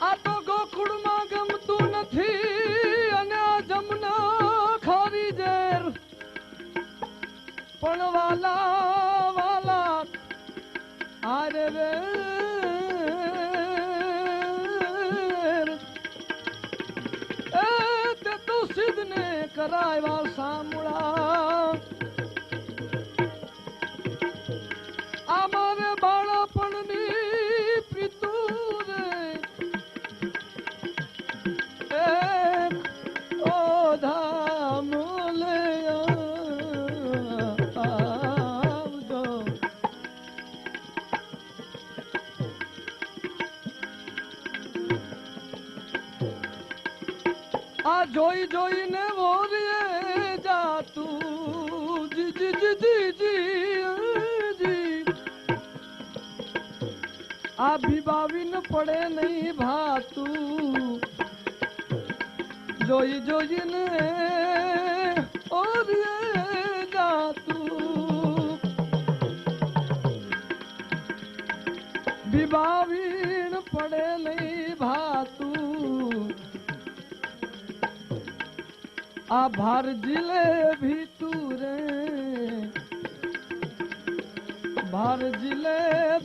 આ તો ગોકુળમાં ગમતું નથી અને આ જમના ખારી પણ વાલા તે તો સિદ્ધને કરાવ્યા સામળા જોઈ જોઈને મોરીએ જાતું. આ ભીબાવીન પડે નહીં ભાતું. જોઈ જોઈને ઓરીએ જાતું. ભીબાવીન પડે નહીં ભાતું. આ ભાર જીલે ભીતુરે ભાર જીલે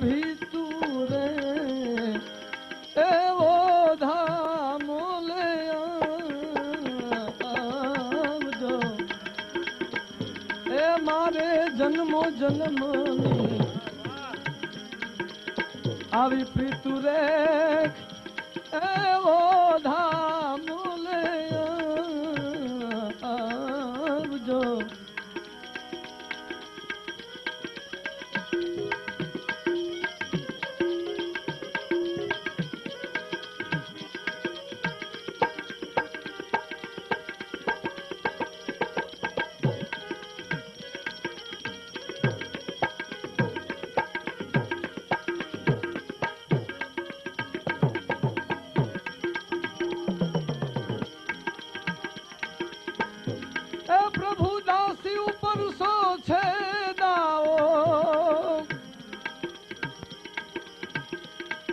ભીતુરે એવો ધામોલે આવજો એ મારે જન્મો જન્મ આવી પીતુરે એવો ધામોલે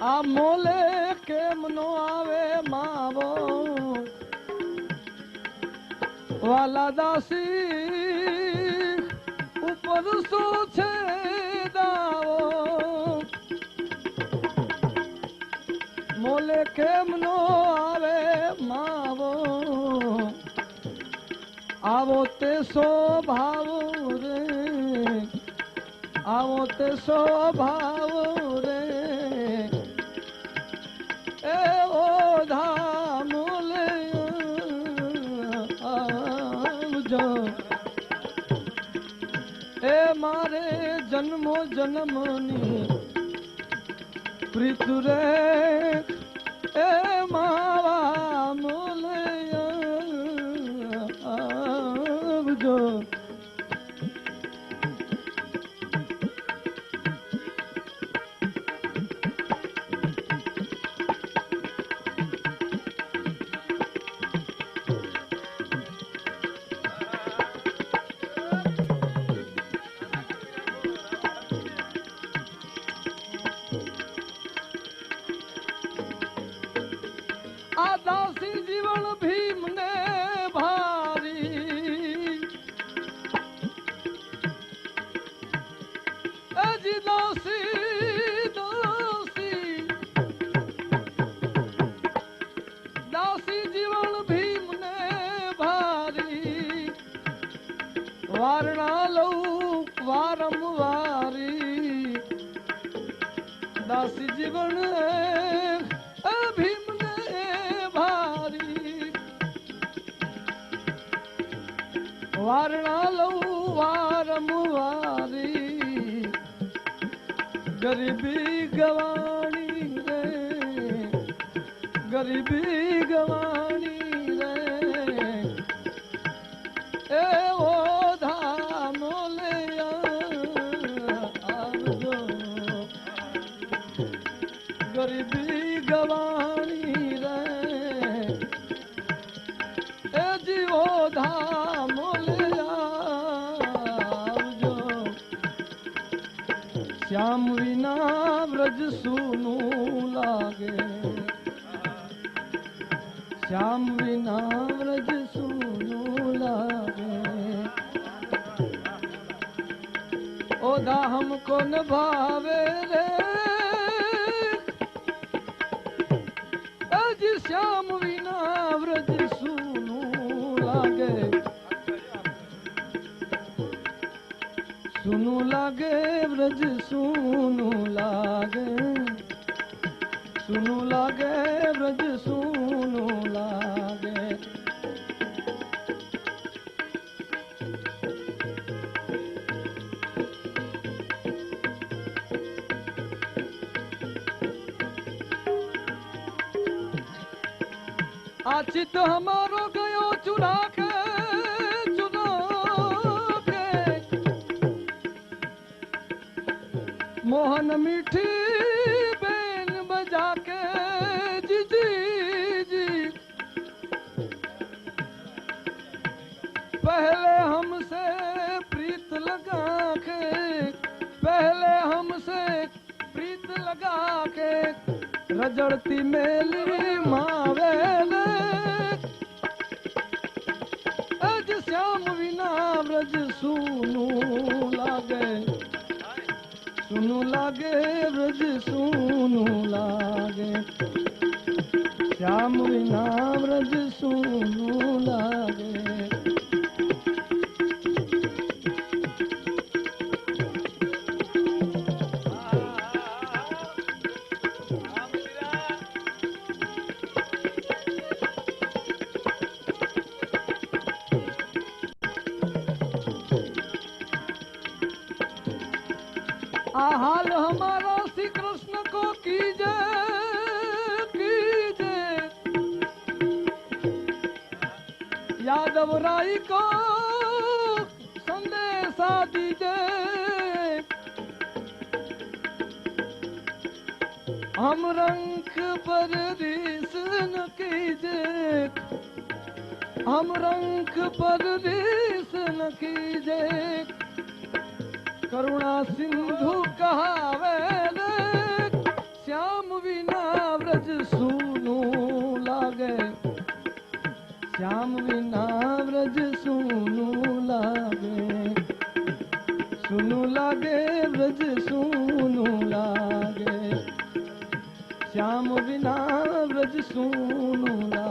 આ મોલે કેમ નો આવે માવો? વાલા દાસી ઉપર શું છે દાવો? મોલે કેમ નો આવે માવો? આવો તે સ્વભાવ રે, આવો તે સો રે મારે જન્મો જન્મની પ્રીત રે વારણા લઉં વારંવારી દાસ જીવન ભીમને ભારી વારણા લઉં વારંવારી ગરીબી ગવાણી ગરીબી ગવાણી ગરબી ગવાણી રે. એ જીવો ધામ આવજો. શ્યામ વિના વ્રજ સૂનું લાગે. શ્યામ વિના વ્રજ સૂનું લાગે. ઓ દા હમકો ન ભાવે રે? સૂનું લાગે વ્રજ સૂનું લાગે સૂનું લાગે વ્રજ સૂનું લાગે આચિત હમારો ગયો ચુલા મોહન મીઠી બેન બજા કે જીજી પહેલે હમસે પ્રીત લગા કે પહેલે હમસે પ્રીત લગા કે રજડતી મેલી માવે લાગે રજ શું हाल हमारा श्री कृष्ण को कीजे कीजे यादव राय को संदेशा दीजे हम रंग पर रीस न कीजे हम रंग पर रीस न कीजे કરુણા સિંધુ કહાવે શ્યામ વિના વ્રજ સૂનું લાગે. શ્યામ વિના વ્રજ સૂનું લાગે. સૂનું લાગે, વ્રજ સૂનું લાગે. શ્યામ વિના વ્રજ સૂનું લાગે.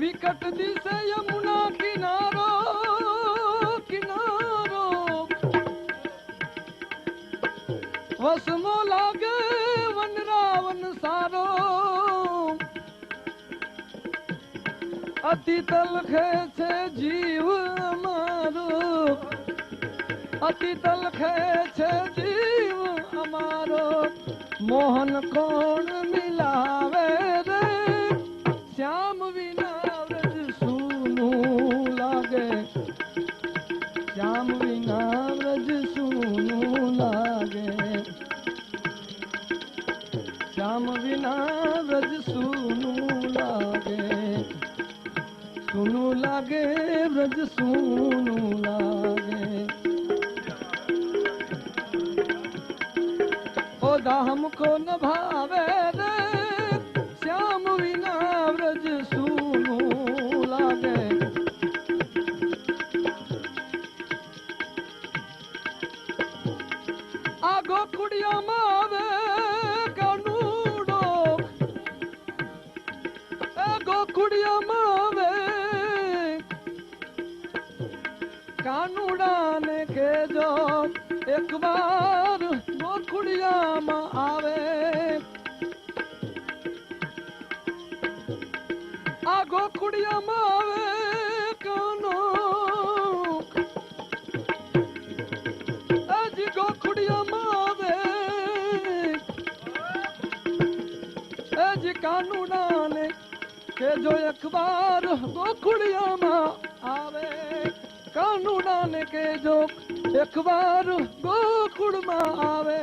વિકટ દિશે યમુના કિનારો કિનારો. વસમો લાગે વન રાવન સારો. અતિ તલખે છે જીવ અમારો. અતિ તલખે છે જીવ અમારો. મોહન કોણ મિલાવે? ਨਾਮ ਬਿਨਾ ਰਜ ਸੂਨੂ ਲਾਗੇ। ਸ਼ਾਮ ਬਿਨਾ ਰਜ ਸੂਨੂ ਲਾਗੇ। ਸੂਨੂ ਲਾਗੇ ਰਜ ਸੂਨੂ ਲਾਗੇ। ਉਹ ਦਾਹਮ ਕੋ ਨਭਾਵੇ ગોકુડિયામાં આવે કાનુડો એ ગોકુડિયામાં આવે. કાનુડાને કેજો એક વાર ગોખુડિયામાં આવે. કે જો અખબાર ગોખુડિયામાં આવે. કાનુડાને કે જો અખબાર ગોખુડમાં આવે.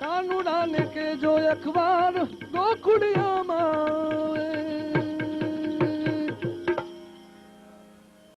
કાનુડાને કે જો અખબાર ગોકુડિયામાં આવે.